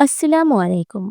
আসসালামু আলাইকুম।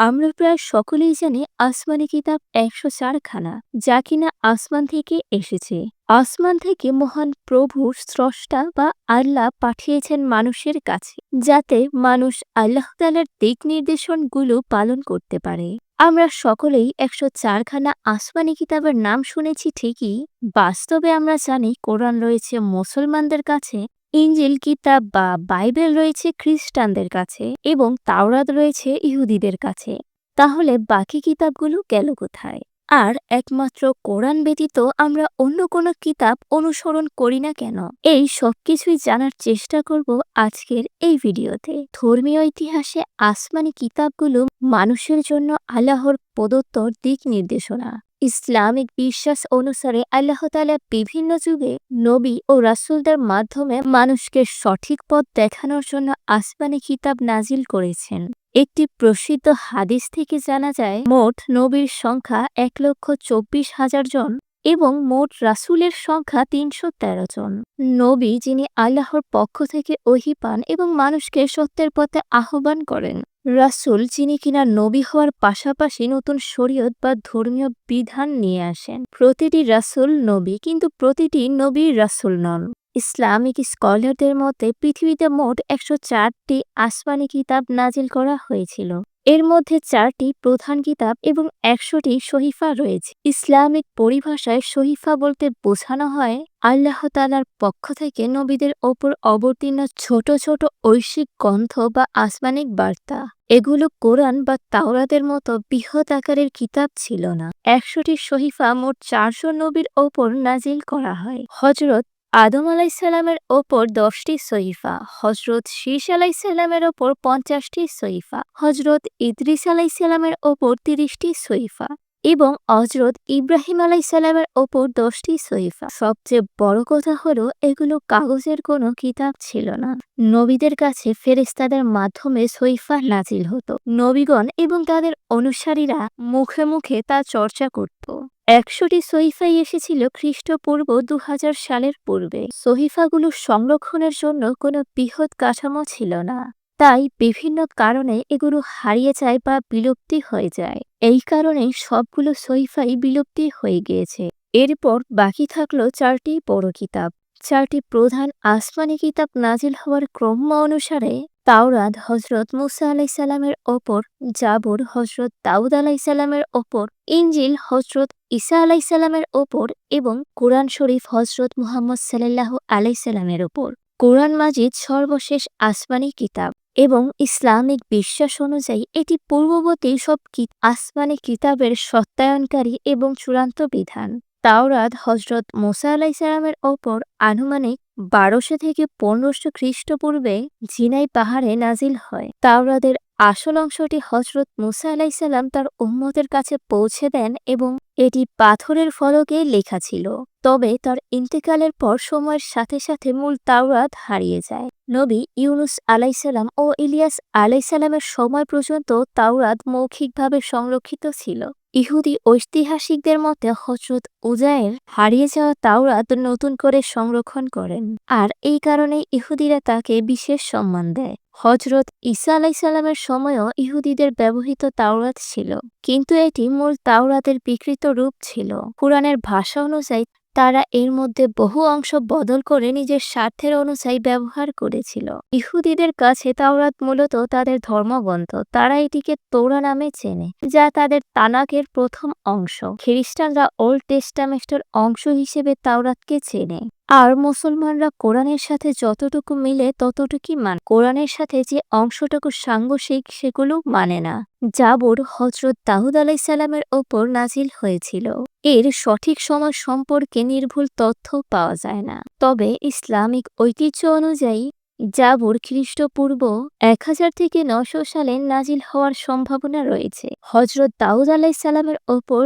আমরা প্রায় সকলেই জানি আসমানি কিতাব একশো চারখানা যা কিনা আসমান থেকে এসেছে। আসমান থেকে মহান প্রভুর স্রষ্টা বা আল্লাহ পাঠিয়েছেন মানুষের কাছে, যাতে মানুষ আল্লাহ তালার দিক নির্দেশনগুলো পালন করতে পারে। আমরা সকলেই একশো চারখানা আসমানি কিতাবের নাম শুনেছি ঠিকই, বাস্তবে আমরা জানি কোরআন রয়েছে মুসলমানদের কাছে ইঞ্জিল, কিতাব বা বাইবেল রয়েছে খ্রিস্টানদের কাছে এবং তাওরাত রয়েছে ইহুদিদের কাছে। তাহলে বাকি কিতাবগুলো গেল কোথায়? আর একমাত্র কোরআন ব্যতীত আমরা অন্য কোনো কিতাব অনুসরণ করি না কেন? এই সবকিছুই জানার চেষ্টা করব আজকের এই ভিডিওতে। ধর্মীয় ইতিহাসে আসমানি কিতাবগুলো মানুষের জন্য আল্লাহর প্রদত্ত দিক নির্দেশনা। ইসলামিক বিশ্বাস অনুসারে আল্লাহ তালা বিভিন্ন যুগে নবী ও রাসুলদের মাধ্যমে মানুষকে সঠিক পথ দেখানোর জন্য আসমানি কিতাব নাজিল করেছেন। একটি প্রসিদ্ধ হাদিস থেকে জানা যায়, মোট নবীর সংখ্যা এক লক্ষ চব্বিশ হাজার জন এবং মোট রাসুলের সংখ্যা তিনশো তেরো জন। নবী যিনি আল্লাহর পক্ষ থেকে ওহি পান এবং মানুষকে সত্যের পথে আহ্বান করেন। রাসুল, যিনি কিনা নবী হওয়ার পাশাপাশি নতুন শরীয়ত বা ধর্মীয় বিধান নিয়ে আসেন। প্রতিটি রাসুল নবী, কিন্তু প্রতিটি নবী রাসুল নন। ইসলামিক স্কলারদের মতে, পৃথিবীতে মোট একশো চারটি আসমানি কিতাব নাজিল করা হয়েছিল। এর মধ্যে চারটি প্রধান কিতাব এবং একশোটি শহীফা রয়েছে। ইসলামিক পরিভাষায় শহীফা বলতে বোঝানো হয়, আল্লাহ তালার পক্ষ থেকে নবীদের ওপর অবতীর্ণ ছোট ছোট ঐশিক গ্রন্থ বা আসমানিক বার্তা। এগুলো কোরআন বা তাওরাদের মতো বৃহৎ আকারের কিতাব ছিল না। একশোটি শহীফা মোট চারশো নবীর ওপর নাজিল করা হয়। হজরত আদম আলাইসাল্লামের ওপর দশটি সইফা হজরত শীষ আলাইসাল্লামের ওপর পঞ্চাশটি সহিফা হজরত ইদ্রিস আলাইসাল্লামের ওপর তিরিশটি সইফা এবং হজরত ইব্রাহিম আলাইসাল্লামের ওপর দশটি সইফা সবচেয়ে বড় কথা হলো, এগুলো কাগজের কোনো কিতাব ছিল না। নবীদের কাছে ফেরেস্তাদের মাধ্যমে সইফা নাজিল হতো। নবীগণ এবং তাদের অনুসারীরা মুখে মুখে তা চর্চা করত। একশোটি সহিফাই এসেছিল খ্রিস্টপূর্ব দু হাজার সালের পূর্বে। সহিফাগুলো সংরক্ষণের জন্য কোনো বৃহৎ কাঠামো ছিল না। তাই বিভিন্ন কারণে এগুলো হারিয়ে যায় বা বিলুপ্তি হয়ে যায়। এই কারণে সবগুলো সহিফাই বিলুপ্তি হয়ে গিয়েছে। এরপর বাকি থাকল চারটি বড় কিতাব। চারটি প্রধান আসমানি কিতাব নাজিল হওয়ার ক্রম অনুসারে তাওরাদ হজরত মুসা আলাইসাল্লামের ওপর, জাবর হজরত দাউদ আলাইসাল্লামের ওপর ইঞ্জিল হজরত ঈসা আলাইসাল্লামের ওপর এবং কোরআন শরীফ হজরত মুহাম্মদ সাল্লাহ আলাইসাল্লামের ওপর। কোরআন মাজিদ সর্বশেষ আসমানি কিতাব। এবং ইসলামিক বিশ্বাস অনুযায়ী এটি পূর্ববর্তী সব আসমানি কিতাবের সত্যায়নকারী এবং চূড়ান্ত বিধান। তাওরাত হজরত মোসা আলাইসালামের ওপর আনুমানিক বারোশো থেকে পনেরোশো খ্রিস্টপূর্বে জিনাই পাহাড়ে নাজিল হয়। তাওরাদের আসল অংশটি হজরত মুসা আলাইসাল্লাম তার উম্মতের কাছে পৌঁছে দেন এবং এটি পাথরের ফলকে লেখা ছিল। তবে তার ইন্তেকালের পর সময়ের সাথে সাথে মূল তাওরাত হারিয়ে যায়। নবী ইউনুস আলাইসাল্লাম ও ইলিয়াস আলাইসাল্লামের সময় পর্যন্ত তাওরাত মৌখিকভাবে সংরক্ষিত ছিল। ইহুদি ঐতিহাসিকদের মতে হজরত উজায়ের হারিয়ে যাওয়া তাওরাত নতুন করে সংরক্ষণ করেন। আর এই কারণে ইহুদিরা তাকে বিশেষ সম্মান দেয়। হজরত ঈসা আলাইসাল্লামের সময়ও ইহুদিদের ব্যবহৃত তাওরাত ছিল, কিন্তু এটি মূল তাওরাতের বিকৃত রূপ ছিল। পুরাণের ভাষা অনুযায়ী, তারা এর মধ্যে বহু অংশ বদল করে নিজের স্বার্থের অনুযায়ী ব্যবহার করেছিল। ইহুদিদের কাছে তাওরাত মূলত তাদের ধর্মগ্রন্থ, তারা এটিকে তোরা নামে চেনে, যা তাদের তানাকের প্রথম অংশ। খ্রিস্টানরা ওল্ড টেস্টামেস্টের অংশ হিসেবে তাওরাতকে চেনে। আর মুসলমানরা কোরআনের সাথে যতটুকু মিলে, ততটুকুই মান। কোরআনের সাথে যে অংশটুকু সাংঘর্ষিক, সেগুলো মানে না। জাবর হজরত দাহুদ আলাইসাল্লামের ওপর নাজিল হয়েছিল। এর সঠিক সময় সম্পর্কে নির্ভুল তথ্য পাওয়া যায় না। তবে ইসলামিক ঐতিহ্য অনুযায়ী জাবর খ্রিস্টপূর্ব এক হাজার থেকে নশো সালে নাজিল হওয়ার সম্ভাবনা রয়েছে। হজরত দাউদ আলাইসাল্লামের ওপর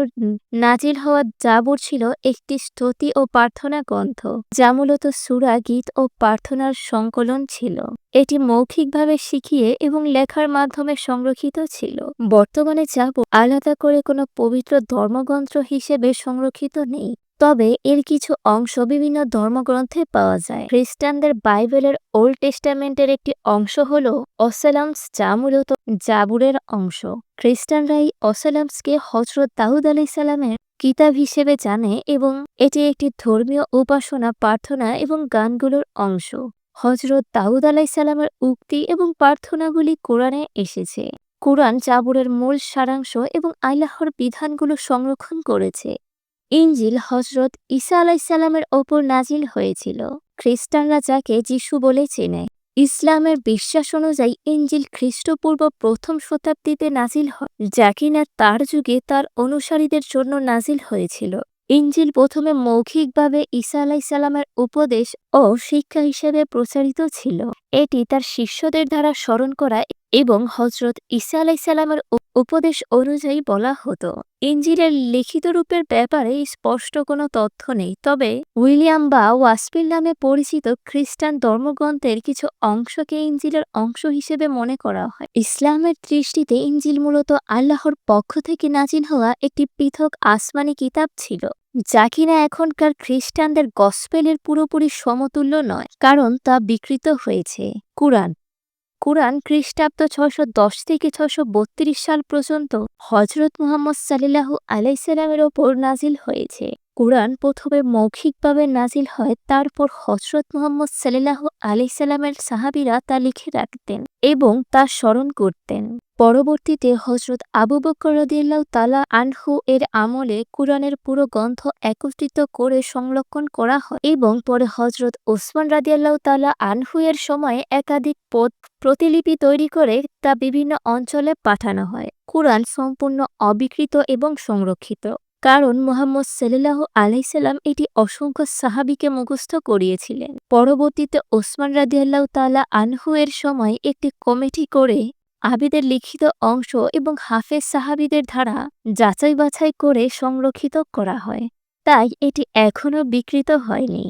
নাজিল হওয়া জাবর ছিল একটি স্তুতি ও প্রার্থনা গ্রন্থ, যা মূলত সুরা, গীত ও প্রার্থনার সংকলন ছিল। এটি মৌখিকভাবে শিখিয়ে এবং লেখার মাধ্যমে সংরক্ষিত ছিল। বর্তমানে জাবর আলাদা করে কোনো পবিত্র ধর্মগ্রন্থ হিসেবে সংরক্ষিত নেই। তবে এর কিছু অংশ বিভিন্ন ধর্মগ্রন্থে পাওয়া যায়। খ্রিস্টানদের বাইবেলের ওল্ড টেস্টামেন্টের একটি অংশ হল অসেলামস, যা মূলত জাবুরের অংশ। খ্রিস্টানরা এই অসেলামসকে হজরত দাউদ আলাইসাল্লামের কিতাব হিসেবে জানে এবং এটি একটি ধর্মীয় উপাসনা, প্রার্থনা এবং গানগুলোর অংশ। হজরত দাউদ আলাইসাল্লামের উক্তি এবং প্রার্থনাগুলি কোরআনে এসেছে। কোরআন জাবুরের মূল সারাংশ এবং আল্লাহর বিধানগুলো সংরক্ষণ করেছে। ইঞ্জিল হজরত ঈসা আলাইসাল্লামের ওপর নাজিল হয়েছিল। খ্রিস্টানরা যাকে যিশু বলে চেনে। ইসলামের বিশ্বাস অনুযায়ী ইঞ্জিল খ্রিস্টপূর্ব প্রথম শতাব্দীতে নাজিল হয় যা কিনা তার যুগে তার অনুসারীদের জন্য নাজিল হয়েছিল। ইঞ্জিল প্রথমে মৌখিকভাবে ঈসা আলাইসাল্লামের উপদেশ ও শিক্ষা হিসেবে প্রচারিত ছিল। এটি তার শিষ্যদের দ্বারা স্মরণ করা এবং হজরত ঈসা আলাইসাল্লামের উপদেশ অনুযায়ী বলা হতো। ইঞ্জিলের লিখিত রূপের ব্যাপারে স্পষ্ট কোনো তথ্য নেই, তবে উইলিয়াম বা ওয়াসপিল নামে পরিচিত খ্রিস্টান ধর্মগ্রন্থের কিছু অংশকে ইঞ্জিলের অংশ হিসেবে মনে করা হয়। ইসলামের দৃষ্টিতে ইঞ্জিল মূলত আল্লাহর পক্ষ থেকে নাজিল হওয়া একটি পৃথক আসমানি কিতাব ছিল, যা কিনা এখনকার খ্রিস্টানদের গসপেলের পুরোপুরি সমতুল্য নয়, কারণ তা বিকৃত হয়েছে। কুরআন কুরআন খ্রিস্টাব্দ ছশো দশ থেকে ছশো বত্রিশ সাল পর্যন্ত হজরত মুহাম্মদ সাল্লাহু আলাইসাল্লামের ওপর নাজিল হয়েছে। কুরআন প্রথমে মৌখিকভাবে নাজিল হয়, তারপর হজরত মুহাম্মদ সাল্লাহু আলাইসাল্লামের সাহাবিরা তা লিখে রাখতেন এবং তা স্মরণ করতেন। পরবর্তীতে হজরত আবু বকর রদিয়াল্লাহ তালা আনহু এর আমলে কুরআনের পুরো গ্রন্থ একত্রিত করে সংরক্ষণ করা হয় এবং পরে হজরত ওসমান রাদিয়াল্লাহ তালা আনহু এর সময়ে একাধিক পদ প্রতিলিপি তৈরি করে তা বিভিন্ন অঞ্চলে পাঠানো হয়। কুরআন সম্পূর্ণ অবিকৃত এবং সংরক্ষিত। কারণ মোহাম্মদ সাল্লাহ আলাইসাল্লাম এটি অসংখ্য সাহাবিকে মুখস্থ করিয়েছিলেন। পরবর্তীতে ওসমান রাদিয়াল্লাহ তালা আনহু এর সময় একটি কমিটি করে আবিদের লিখিত অংশ এবং হাফেজ সাহাবিদের ধারা যাচাই বাছাই করে সংরক্ষিত করা হয়। তাই এটি এখনও বিকৃত হয়নি।